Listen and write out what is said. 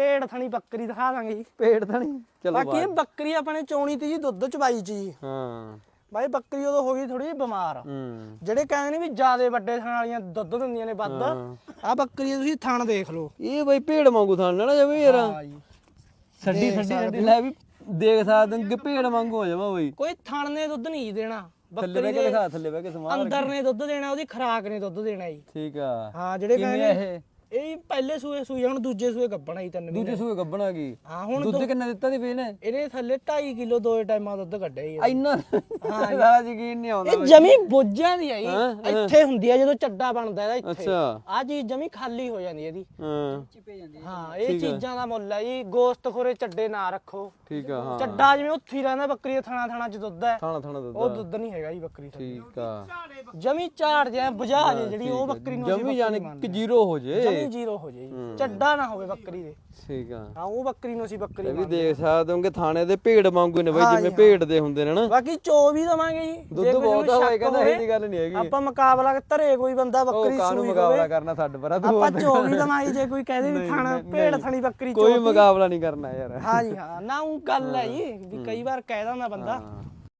ਪੇੜ ਥਣੀ ਬੱਕਰੀ ਦਿਖਾ ਦਾਂਗੇ ਜੀ। ਪੇੜ ਨਹੀਂ ਚਲੋ ਬਾਕੀ ਇਹ ਬੱਕਰੀ ਆਪਣੇ ਚੋਣੀ ਤੇ ਜੀ ਦੁੱਧ ਚਵਾਈ ਚ ਜੀ। ਹਾਂ। ਬਾਈ ਬੱਕਰੀ ਉਦੋਂ ਹੋ ਗਈ ਥੋੜੀ ਬਿਮਾਰ। ਹੂੰ। ਜਿਹੜੇ ਕਹਿੰਦੇ ਨੇ ਵੀ ਜਿਆਦੇ ਵੱਡੇ ਥਣ ਵਾਲੀਆਂ ਦੁੱਧ ਦਿੰਦੀਆਂ ਨੇ ਵੱਧ ਆ ਬੱਕਰੀ ਤੁਸੀਂ ਥਣ ਦੇਖ ਲਓ। ਇਹ ਬਈ ਭੇਡ ਵਾਂਗੂ ਥਾਣ ਨਾ ਜਾਵੇ ਯਾਰ। ਹਾਂ ਜੀ। ਛੱਡੀ ਛੱਡੀ ਛੱਡੀ। ਲੈ ਵੀ ਦੇਖ ਸਕਦੇ ਕਿ ਭੇਡ ਵਾਂਗੂ ਹੋ ਜਾਵਾ ਬਈ। ਕੋਈ ਥਣ ਨੇ ਦੁੱਧ ਨਹੀਂ ਦੇਣਾ। ਬੱਕਰੀ ਦੇ ਥੱਲੇ ਬਹਿ ਕੇ ਸਮਾਨ ਅੰਦਰ ਨੇ ਦੁੱਧ ਦੇਣਾ ਉਹਦੀ ਖਰਾਕ ਨੇ ਦੁੱਧ ਦੇਣਾ ਜੀ। ਠੀਕ ਆ। ਹਾਂ ਜਿਹੜੇ ਕਹਿੰਦੇ ਇਹ ਪਹਿਲੇ ਸੂਏ ਸੂਏ ਹੁਣ ਦੂਜੇ ਸੂਏ ਗੱਬਣਾ ਜੀ ਤਿੰਨ ਮਹੀਨੇ। ਦੂਜੇ ਸੂਏ ਗੱਬਣਾ ਕੀ? ਹਾਂ ਹੁਣ ਦੁੱਧ ਕਿੰਨਾ ਦਿੱਤਾ ਦੀ ਪਈ ਨੇ? ਇਹਨੇ ਥੱਲੇ 2.5 ਕਿਲੋ ਦੋ ਟਾਈਮਾਂ ਦੁੱਧ ਕੱਢਿਆ ਜੀ ਇੰਨਾ? ਸਾਰਾ ਯਕੀਨ ਨਹੀਂ ਆਉਂਦਾ ਇਹ ਜਮੀ ਬੋਝਾਂ ਦੀ ਆਈ ਹਾਂ, ਇੱਥੇ ਹੁੰਦੀ ਆ ਜਦੋਂ ਚੱਡਾ ਬਣਦਾ ਇਹਦਾ ਇੱਥੇ। ਅੱਛਾ। ਆ ਚੀਜ਼ ਜਮੀ ਖਾਲੀ ਹੋ ਜਾਂਦੀ ਇਹਦੀ। ਹਾਂ। ਹਾਂ ਇਹ ਚੀਜ਼ਾਂ ਦਾ ਮੁੱਲ ਹੈ ਜੀ। ਗੋਸ਼ਤ ਖੋਰੇ ਚੱਡੇ ਨਾ ਰੱਖੋ। ਠੀਕ ਆ ਹਾਂ। ਚੱਡਾ ਜਿਵੇਂ ਉੱਥੇ ਹੀ ਰਹਿੰਦਾ ਬੱਕਰੀ ਦੇ ਥਣਾ ਥਣਾ ਚ ਦੁੱਧ ਹੈ। ਥਾਣਾ ਥਾਣਾ ਦੁੱਧ ਉਹ ਦੁੱਧ ਨਹੀਂ ਹੈਗਾ ਜੀ ਬੱਕਰੀ ਦਾ ਠੀਕ ਆ। ਜਮੀ ਝਾੜ ਜਿਹਾ ਬੁਝਾ ਜੇ ਜਿਹੜੀ ਉਹ ਬੱਕਰੀ ਨੂੰ ਜਮੀ ਜਾਣੇ ਕਿ ਜ਼ੀਰੋ ਹੋ ਜੇ। ਜਮੀ ਜ਼ੀਰੋ ਹੋ ਜੇ ਚੱਡਾ ਨਾ ਹੋਵੇ ਬੱਕਰੀ ਦੇ। ਠੀਕ ਆ। ਹਾਂ ਉਹ ਬੱਕਰੀ ਨੂੰ ਅਸੀਂ ਬੱਕਰੀ ਇਹ ਵੀ ਦੇਖ ਸਕਦੇ ਹੋ ਕਿ ਥਾਣੇ ਦੇ ਭੇਡ ਵਾਂਗੂ ਨੇ ਬਈ ਜਿਵੇਂ ਭੇਡ ਦੇ ਹੁੰਦੇ ਨੇ ਨਾ। ਬਾਕੀ ਚੋ ਵੀ ਦਵਾਂਗੇ ਜੀ। ਦੁੱਧ ਬਹੁਤ ਹੋਏ ਸ਼ੱਕ ਕਹਿੰਦਾ ਹੋਵੇ, ਇਹ ਦੀ ਗੱਲ ਨਹੀਂ ਹੈਗੀ। ਆਪਾਂ ਮੁਕਾਬਲਾ ਧਰੇ ਕੋਈ ਬੰਦਾ ਬੱਕਰੀ ਸੂਈ ਮੁਕਾਬਲਾ ਹੋਵੇ ਕਰਨਾ ਛੱਡ ਪਰਾ ਤੂੰ ਆਪਾਂ ਚੋ ਵੀ ਦਵਾਂਗੇ ਜੇ ਕੋਈ ਕਹਦੇ ਵੀ ਥਣ ਭੇਡ ਥਣੀ ਬੱਕਰੀ ਕੋਈ ਚੋ ਮੁਕਾਬਲਾ ਨਹੀਂ ਕਰਨਾ ਯਾਰ। ਹਾਂ ਜੀ ਹਾਂ ਨਾ ਉਹ ਗੱਲ ਹੈ ਜੀ ਵੀ ਕਈ ਵਾਰ ਕਹਿ ਦਿੰਦਾ ਬੰਦਾ।